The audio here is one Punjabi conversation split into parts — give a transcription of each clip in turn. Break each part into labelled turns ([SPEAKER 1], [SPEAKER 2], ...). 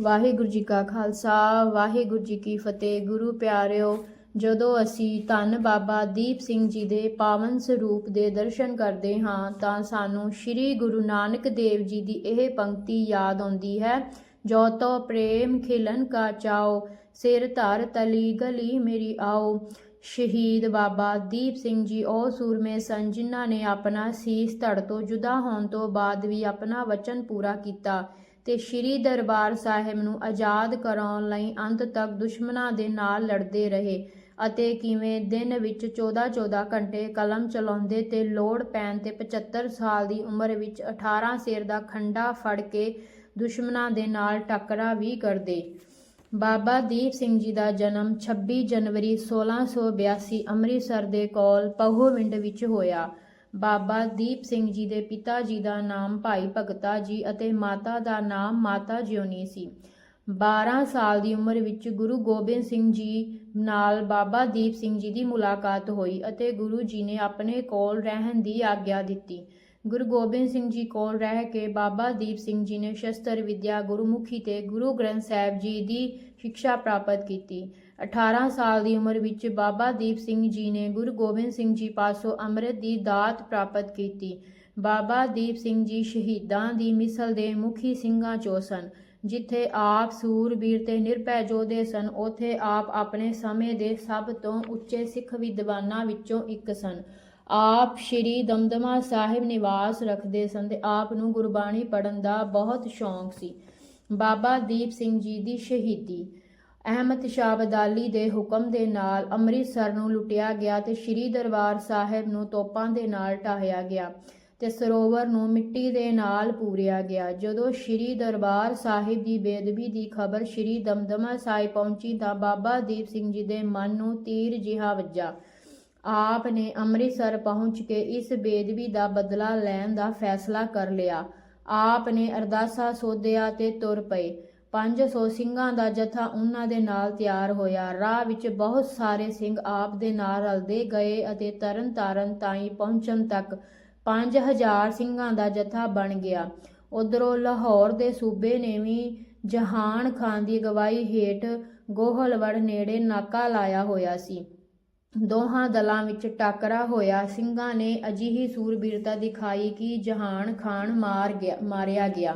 [SPEAKER 1] ਵਾਹਿਗੁਰੂ ਜੀ ਕਾ ਖਾਲਸਾ, ਵਾਹਿਗੁਰੂ ਜੀ ਕੀ ਫਤਿਹ। ਗੁਰੂ ਪਿਆਰਿਓ, ਜਦੋਂ ਅਸੀਂ ਧੰਨ ਬਾਬਾ ਦੀਪ ਸਿੰਘ ਜੀ ਦੇ ਪਾਵਨ ਸਰੂਪ ਦੇ ਦਰਸ਼ਨ ਕਰਦੇ ਹਾਂ, ਤਾਂ ਸਾਨੂੰ ਸ੍ਰੀ ਗੁਰੂ ਨਾਨਕ ਦੇਵ ਜੀ ਦੀ ਇਹ ਪੰਕਤੀ ਯਾਦ ਆਉਂਦੀ ਹੈ। ਜੋ ਤੋ ਪ੍ਰੇਮ ਖਿਲਨ ਕਾ ਚਾਓ, ਸਿਰ ਧਰ ਤਲੀ ਗਲੀ ਮੇਰੀ ਆਓ। ਸ਼ਹੀਦ ਬਾਬਾ ਦੀਪ ਸਿੰਘ ਜੀ, ਉਹ ਸੂਰਮੇ ਸਨ ਜਿਨ੍ਹਾਂ ਨੇ ਆਪਣਾ ਸੀਸ ਧੜ ਤੋਂ ਜੁਦਾ ਹੋਣ ਤੋਂ ਬਾਅਦ ਵੀ ਆਪਣਾ ਵਚਨ ਪੂਰਾ ਕੀਤਾ। ਤੇ ਸ੍ਰੀ ਦਰਬਾਰ ਸਾਹਿਬ ਨੂੰ ਆਜ਼ਾਦ ਕਰਾਉਣ ਲਈ ਅੰਤ ਤੱਕ ਦੁਸ਼ਮਣਾਂ ਦੇ ਨਾਲ ਲੜਦੇ ਰਹੇ ਅਤੇ ਕਿਵੇਂ ਦਿਨ ਵਿੱਚ 14-14 ਘੰਟੇ ਕਲਮ ਚਲਾਉਂਦੇ ਤੇ ਲੋੜ ਪੈਣ ਤੇ 75 ਸਾਲ ਦੀ ਉਮਰ ਵਿੱਚ 18 ਸਿਰ ਦਾ ਖੰਡਾ ਫੜ ਕੇ ਦੁਸ਼ਮਣਾਂ ਦੇ ਨਾਲ ਟੱਕਰਾ ਵੀ ਕਰਦੇ। ਬਾਬਾ ਦੀਪ ਸਿੰਘ ਜੀ ਦਾ ਜਨਮ 26 ਜਨਵਰੀ 1682 ਅੰਮ੍ਰਿਤਸਰ ਦੇ ਕੋਲ ਪਹੋਵਿੰਡ ਵਿੱਚ ਹੋਇਆ। ਬਾਬਾ ਦੀਪ ਸਿੰਘ ਜੀ ਦੇ ਪਿਤਾ ਜੀ ਦਾ ਨਾਮ ਭਾਈ ਭਗਤਾ ਜੀ ਅਤੇ ਮਾਤਾ ਦਾ ਨਾਮ ਮਾਤਾ ਜਿਉਨੀ ਸੀ। 12 ਸਾਲ ਦੀ ਉਮਰ ਵਿੱਚ ਗੁਰੂ ਗੋਬਿੰਦ ਸਿੰਘ ਜੀ ਨਾਲ ਬਾਬਾ ਦੀਪ ਸਿੰਘ ਜੀ ਦੀ ਮੁਲਾਕਾਤ ਹੋਈ ਅਤੇ ਗੁਰੂ ਜੀ ਨੇ ਆਪਣੇ ਕੋਲ ਰਹਿਣ ਦੀ ਆਗਿਆ ਦਿੱਤੀ। ਗੁਰੂ ਗੋਬਿੰਦ ਸਿੰਘ ਜੀ ਕੋਲ ਰਹਿ ਕੇ ਬਾਬਾ ਦੀਪ ਸਿੰਘ ਜੀ ਨੇ ਸ਼ਸਤਰ ਵਿਦਿਆ ਗੁਰਮੁਖੀ ਤੇ ਗੁਰੂ ਗ੍ਰੰਥ ਸਾਹਿਬ ਜੀ ਦੀ ਸਿੱਖਿਆ ਪ੍ਰਾਪਤ ਕੀਤੀ। 18 ਸਾਲ ਦੀ ਉਮਰ ਵਿੱਚ ਬਾਬਾ ਦੀਪ ਸਿੰਘ ਜੀ ਨੇ ਗੁਰੂ ਗੋਬਿੰਦ ਸਿੰਘ ਜੀ ਪਾਸੋਂ ਅੰਮ੍ਰਿਤ ਦੀ ਦਾਤ ਪ੍ਰਾਪਤ ਕੀਤੀ। ਬਾਬਾ ਦੀਪ ਸਿੰਘ ਜੀ ਸ਼ਹੀਦਾਂ ਦੀ ਮਿਸਲ ਦੇ ਮੁਖੀ ਸਿੰਘਾਂ ਚੋਂ ਸਨ, ਜਿੱਥੇ ਆਪ ਸੂਰਬੀਰ ਤੇ ਨਿਰਭੈ ਯੋਧੇ ਸਨ, ਉਥੇ ਆਪ ਆਪਣੇ ਸਮੇਂ ਦੇ ਸਭ ਤੋਂ ਉੱਚੇ ਸਿੱਖ ਵਿਦਵਾਨਾਂ ਵਿੱਚੋਂ ਇੱਕ ਸਨ। ਆਪ ਸ਼੍ਰੀ ਦਮਦਮਾ ਸਾਹਿਬ ਨਿਵਾਸ ਰੱਖਦੇ ਸਨ ਤੇ ਆਪ ਨੂੰ ਗੁਰਬਾਣੀ ਪੜਨ ਦਾ ਬਹੁਤ ਸ਼ੌਂਕ ਸੀ। ਬਾਬਾ ਦੀਪ ਸਿੰਘ ਜੀ ਦੀ ਸ਼ਹੀਦੀ ਅਹਿਮਦ ਸ਼ਾਹ ਅਬਦਾਲੀ ਦੇ ਹੁਕਮ ਦੇ ਨਾਲ ਅੰਮ੍ਰਿਤਸਰ ਨੂੰ ਲੁੱਟਿਆ ਗਿਆ ਤੇ ਸ਼੍ਰੀ ਦਰਬਾਰ ਸਾਹਿਬ ਨੂੰ ਤੋਪਾਂ ਦੇ ਨਾਲ ਢਾਹਿਆ ਗਿਆ ਤੇ ਸਰੋਵਰ ਨੂੰ ਮਿੱਟੀ ਦੇ ਨਾਲ ਪੂਰਿਆ ਗਿਆ। ਜਦੋਂ ਸ਼੍ਰੀ ਦਰਬਾਰ ਸਾਹਿਬ ਦੀ ਬੇਦਬੀ ਦੀ ਖਬਰ ਸ਼੍ਰੀ ਦਮਦਮਾ ਸਾਹਿਬ ਪਹੁੰਚੀ ਤਾਂ ਬਾਬਾ ਦੀਪ ਸਿੰਘ ਜੀ ਦੇ ਮਨ ਨੂੰ ਤੀਰ ਜਿਹਾ ਵੱਜਾ। ਆਪ ਨੇ ਅੰਮ੍ਰਿਤਸਰ ਪਹੁੰਚ ਕੇ ਇਸ ਬੇਦਬੀ ਦਾ ਬਦਲਾ ਲੈਣ ਦਾ ਫੈਸਲਾ ਕਰ ਲਿਆ। ਆਪ ਨੇ ਅਰਦਾਸਾ ਸੋਧਿਆ ਤੇ ਤੁਰ ਪਏ। 500 ਸਿੰਘਾਂ ਦਾ ਜਥਾ ਉਹਨਾਂ ਦੇ ਨਾਲ ਤਿਆਰ ਹੋਇਆ। ਰਾਹ ਵਿੱਚ ਬਹੁਤ ਸਾਰੇ ਸਿੰਘ ਆਪ ਦੇ ਨਾਲ ਰਲਦੇ ਗਏ ਅਤੇ ਤਰਨ ਤਾਰਨ ਤਾਈਂ ਪਹੁੰਚਣ ਤੱਕ 5000 ਸਿੰਘਾਂ ਦਾ ਜਥਾ ਬਣ ਗਿਆ। ਉਧਰੋਂ ਲਾਹੌਰ ਦੇ ਸੂਬੇ ਨੇ ਵੀ ਜਹਾਨ ਖਾਨ ਦੀ ਅਗਵਾਈ ਹੇਠ ਗੋਹਲਵੜ ਨੇੜੇ ਨਾਕਾ ਲਾਇਆ ਹੋਇਆ ਸੀ। ਦੋਹਾਂ ਦਲਾਂ ਵਿੱਚ ਟਾਕਰਾ ਹੋਇਆ। ਸਿੰਘਾਂ ਨੇ ਅਜਿਹੀ ਸੂਰਬੀਰਤਾ ਦਿਖਾਈ ਕਿ ਜਹਾਨ ਖਾਨ ਮਾਰ ਗਿਆ ਮਾਰਿਆ ਗਿਆ।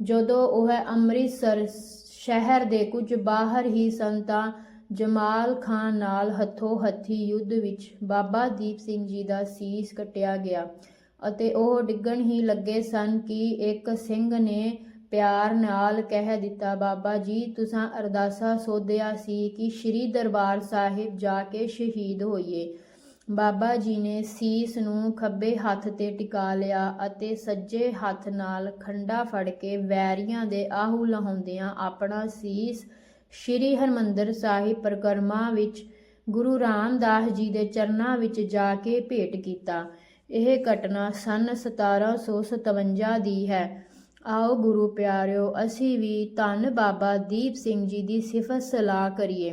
[SPEAKER 1] ਜਦੋਂ ਉਹ ਅੰਮ੍ਰਿਤਸਰ ਸ਼ਹਿਰ ਦੇ ਕੁਝ ਬਾਹਰ ਹੀ ਸਨ ਤਾਂ ਜਮਾਲ ਖਾਨ ਨਾਲ ਹੱਥੋਂ ਹੱਥੀ ਯੁੱਧ ਵਿੱਚ ਬਾਬਾ ਦੀਪ ਸਿੰਘ ਜੀ ਦਾ ਸੀਸ ਕੱਟਿਆ ਗਿਆ ਅਤੇ ਉਹ ਡਿੱਗਣ ਹੀ ਲੱਗੇ ਸਨ ਕਿ ਇੱਕ ਸਿੰਘ ਨੇ ਪਿਆਰ ਨਾਲ ਕਹਿ ਦਿੱਤਾ, ਬਾਬਾ ਜੀ, ਤੁਸਾਂ ਅਰਦਾਸਾ ਸੋਧਿਆ ਸੀ ਕਿ ਸ੍ਰੀ ਦਰਬਾਰ ਸਾਹਿਬ ਜਾ ਕੇ ਸ਼ਹੀਦ ਹੋਈਏ। ਬਾਬਾ ਜੀ ਨੇ ਸੀਸ ਨੂੰ ਖੱਬੇ ਹੱਥ ਤੇ ਟਿਕਾ ਲਿਆ ਅਤੇ ਸੱਜੇ ਹੱਥ ਨਾਲ ਖੰਡਾ ਫੜ ਕੇ ਵੈਰੀਆਂ ਦੇ ਆਹੂ ਲਹਾਉਂਦਿਆਂ ਆਪਣਾ ਸੀਸ ਸ਼੍ਰੀ ਹਰਮੰਦਰ ਸਾਹਿਬ ਪ੍ਰਕਰਮਾ ਵਿੱਚ ਗੁਰੂ ਰਾਮਦਾਸ ਜੀ ਦੇ ਚਰਨਾਂ ਵਿੱਚ ਜਾ ਕੇ ਭੇਟ ਕੀਤਾ। ਇਹ ਘਟਨਾ ਸਨ 1757 ਦੀ ਹੈ। ਆਓ ਗੁਰੂ ਪਿਆਰਿਓ, ਅਸੀਂ ਵੀ ਧੰਨ ਬਾਬਾ ਦੀਪ ਸਿੰਘ ਜੀ ਦੀ ਸਿਫਤ ਸਲਾਹ ਕਰੀਏ।